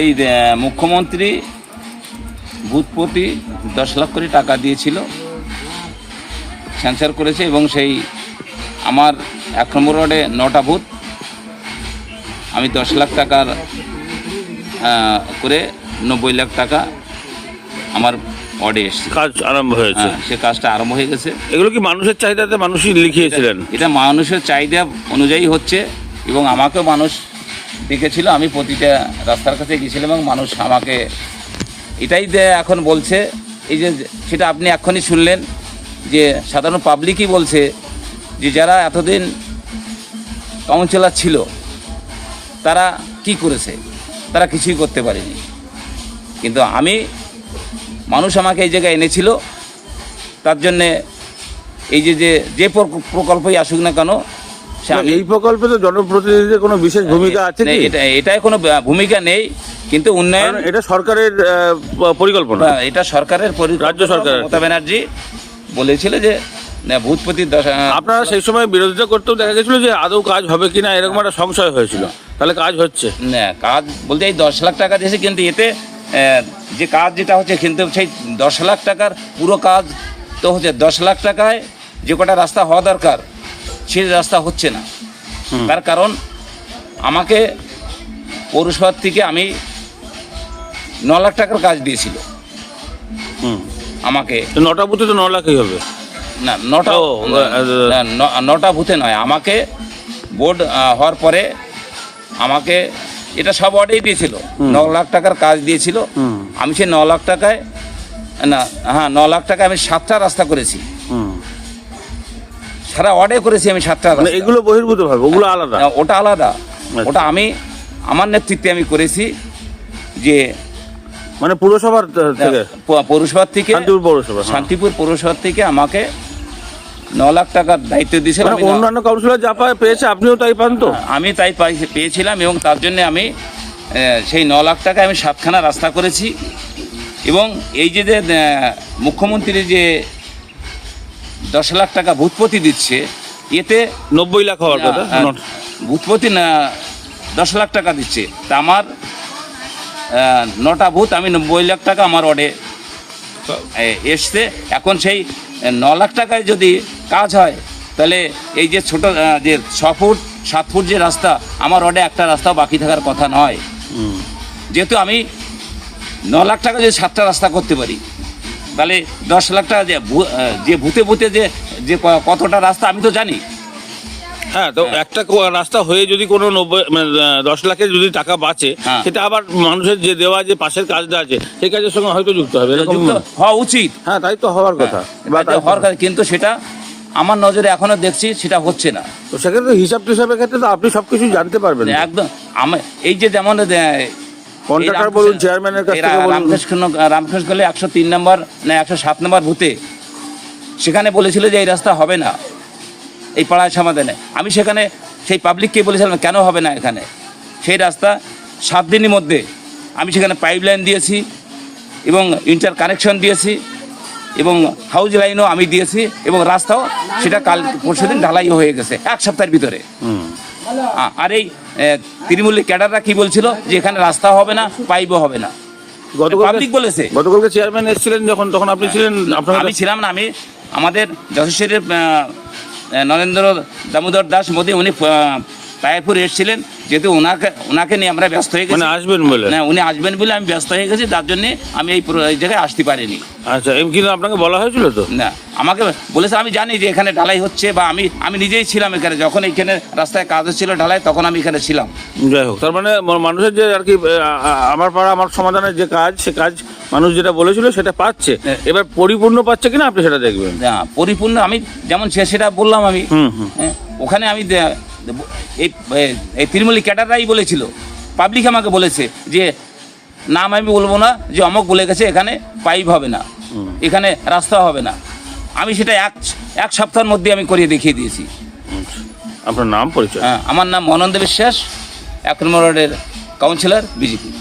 এই মুখ্যমন্ত্রী বুথপতি দশ লাখ করে টাকা দিয়েছিল স্যাংশন করেছে এবং সেই আমার এক নম্বর ওয়ার্ডে নটা বুথ। আমি দশ লাখ টাকার করে নব্বই লাখ টাকা আমার ওয়ার্ডে এসছে। কাজ আরম্ভ হয়েছে। হ্যাঁ, সে কাজটা আরম্ভ হয়ে গেছে। এগুলো কি মানুষের চাহিদাতে মানুষই লিখিয়েছিলেন? এটা মানুষের চাহিদা অনুযায়ী হচ্ছে এবং আমাকেও মানুষ ডেকেছিল আমি প্রতিটা রাস্তার কাছে গিয়েছিলাম এবং মানুষ আমাকে এটাই এখন বলছে, এই যে সেটা আপনি এখনই শুনলেন, যে সাধারণ পাবলিকই বলছে যে যারা এতদিন কাউন্সিলার ছিল, তারা কি করেছে? তারা কিছুই করতে পারেনি। কিন্তু আমি, মানুষ আমাকে এই জায়গায় এনেছিল, তার জন্যে এই যে যে যে প্রক- প্রকল্পই আসুক না কেন এই প্রকল্পে তো জনপ্রতিনিধিদের কোনো বিশেষ ভূমিকা আছে কি এটা এটাই কোনো ভূমিকা নেই কিন্তু উন্নয়ন এটা সরকারের পরিকল্পনা এটা সরকারের। রাজ্য সরকারের। মমতা ব্যানার্জি বলেছিল যে না, ভূতপতি দশ আপনারা সেই সময় বিরোধিতা করতেও দেখা গেছিল যে আদৌ কাজ হবে কিনা এরকম একটা সংশয় হয়েছিল তাহলে কাজ হচ্ছে না, কাজ বলতে এই দশ লাখ টাকা দিয়েছে কিন্তু এতে যে কাজ যেটা হচ্ছে কিন্তু সেই দশ লাখ টাকার পুরো কাজ তো হচ্ছে দশ লাখ টাকায় যে কটা রাস্তা হওয়া দরকার সেই রাস্তা হচ্ছে না। তার কারণ আমাকে পৌরসভার থেকে আমি ন লাখ টাকার কাজ দিয়েছিল। হুম। আমাকে। তো নটা বুথে তো ন লাখই হবে? না নটা নটা ভূতে নয় আমাকে বোর্ড হওয়ার পরে আমাকে এটা সব অর্ডারই দিয়েছিল। ন লাখ টাকার কাজ দিয়েছিল। আমি সেই ন লাখ টাকায় না হ্যাঁ ন লাখ টাকায় আমি সাতটা রাস্তা করেছি। সারা অর্ডার করেছি আমি সাতটা মানে এগুলো বহির্ভূত ভাবে ওগুলো আলাদা? ওটা আলাদা। আচ্ছা। ওটা আমি আমার নেতৃত্বে আমি করেছি যে মানে পুরসভার ত- থেকে? পৌরসভার থেকে শান্তিপুর পৌরসভা হ্যাঁ। শান্তিপুর পৌরসভার থেকে আমাকে ন লাখ টাকার দায়িত্ব দিয়েছিল মানে অন্যান্য কাউন্সিলর যা পায় পেয়েছে আপনিও তাই পান তো? আমি তাই পাই- পেয়েছিলাম এবং তার জন্য আমি সেই ন লাখ টাকা আমি সাতখানা রাস্তা করেছি। এবং এই যে যে মুখ্যমন্ত্রী যে দশ লাখ টাকা ভূতপতি দিচ্ছে এতে নব্বই লাখ হওয়ার কথা? ভূতপতি না দশ লাখ টাকা দিচ্ছে। তা আমার নটা ভূত আমি নব্বই লাখ টাকা আমার অডে এসছে। এখন সেই ন লাখ টাকায় যদি কাজ হয় তাহলে এই যে ছোট যে ছ ফুট সাত ফুট যে রাস্তা আমার রডে একটা রাস্তাও বাকি থাকার কথা নয়। যেহেতু আমি ন লাখ টাকা যদি সাতটা রাস্তা করতে পারি তাহলে দশ লাখ টাকা যে যে ভূতে ভূতে যে যে কতটা রাস্তা আমি তো জানি। হ্যাঁ তো একটা রাস্তা হয়ে যদি কোনো নব্বই মানে দশ লাখের যদি টাকা বাঁচে হ্যাঁ। সেটা আবার মানুষের যে দেওয়া যে পাশের কাজটা আছে সেই কাজের সঙ্গে হয়তো যুক্ত হবে হওয়া উচিত। হ্যাঁ তাই তো হওয়ার কথা। বা হওয়ার কথা, কিন্তু সেটা আমার নজরে এখনও দেখছি সেটা হচ্ছে না। তো সেক্ষেত্রে হিসাব টিসাবের ক্ষেত্রে তো আপনি সবকিছু জানতে পারবেন। একদম আমার এই যে যেমন কন্ট্রাক্টর বলুন চেয়ারম্যানের কাছ রামকৃষ্ণ রামকৃষ্ণ গেলে একশো তিন নম্বর না একশো সাত নম্বর ভূতে সেখানে বলেছিল যে এই রাস্তা হবে না। এই পাড়ায় সমাধানে। আমি সেখানে সেই পাবলিককে বলেছিলাম কেন হবে না এখানে? সেই রাস্তা সাত দিনের মধ্যে আমি সেখানে পাইপ লাইন দিয়েছি এবং ইন্টার কানেকশন দিয়েছি এবং হাউজ লাইনও আমি দিয়েছি এবং রাস্তাও সেটা কাল পরশুদিন ঢালাই হয়ে গেছে এক সপ্তাহের ভিতরে। আর এই তৃণমূলের ক্যাডাররা কি বলছিল? যে এখানে রাস্তা হবে না পাইপও হবে না। পাবলিক বলেছে। গতকালকে চেয়ারম্যান এসেছিলেন যখন তখন আপনি ছিলেন আপনার আমি ছিলাম না আমি আমাদের যশস্বীর নরেন্দ্র দামোদর দাস মোদী উনি তাইপুর এসেছিলেন যেহেতু ওনাকে ওনাকে নিয়ে আমরা ব্যস্ত হয়ে গেছি। মানে আসবেন বলে? না উনি আসবেন বলে আমি ব্যস্ত হয়ে গেছি তার জন্যে আমি এই জায়গায় আসতে পারিনি। আচ্ছা এম কিন্তু আপনাকে বলা হয়েছিল তো? না আমাকে বলেছে আমি জানি যে এখানে ঢালাই হচ্ছে বা আমি আমি নিজেই ছিলাম এখানে যখন এখানে রাস্তায় কাজ হচ্ছিল ঢালাই তখন আমি এখানে ছিলাম। যাই হোক তার মানে মানুষের যে আর কি আমার পাড়া আমার সমাধানের যে কাজ সে কাজ মানুষ যেটা বলেছিল সেটা পাচ্ছে। এবার পরিপূর্ণ পাচ্ছে কিনা আপনি সেটা দেখবেন? না, পরিপূর্ণ আমি যেমন সে সেটা বললাম আমি। হ্যাঁ, ওখানে আমি এই এই- তৃণমূলী ক্যাডাররাই বলেছিল। পাবলিক আমাকে বলেছে যে নাম আমি বলব না যে অমক বলে গেছে এখানে পাইপ হবে না। এখানে রাস্তা হবে না। আমি সেটা এক এক সপ্তাহের মধ্যে আমি করিয়ে দেখিয়ে দিয়েছি। আচ্ছা। আপনার নাম পরিচয়? হ্যাঁ, আমার নাম মনন্দ বিশ্বাস এক নম্বর ওয়ার্ডের কাউন্সিলর বিজেপি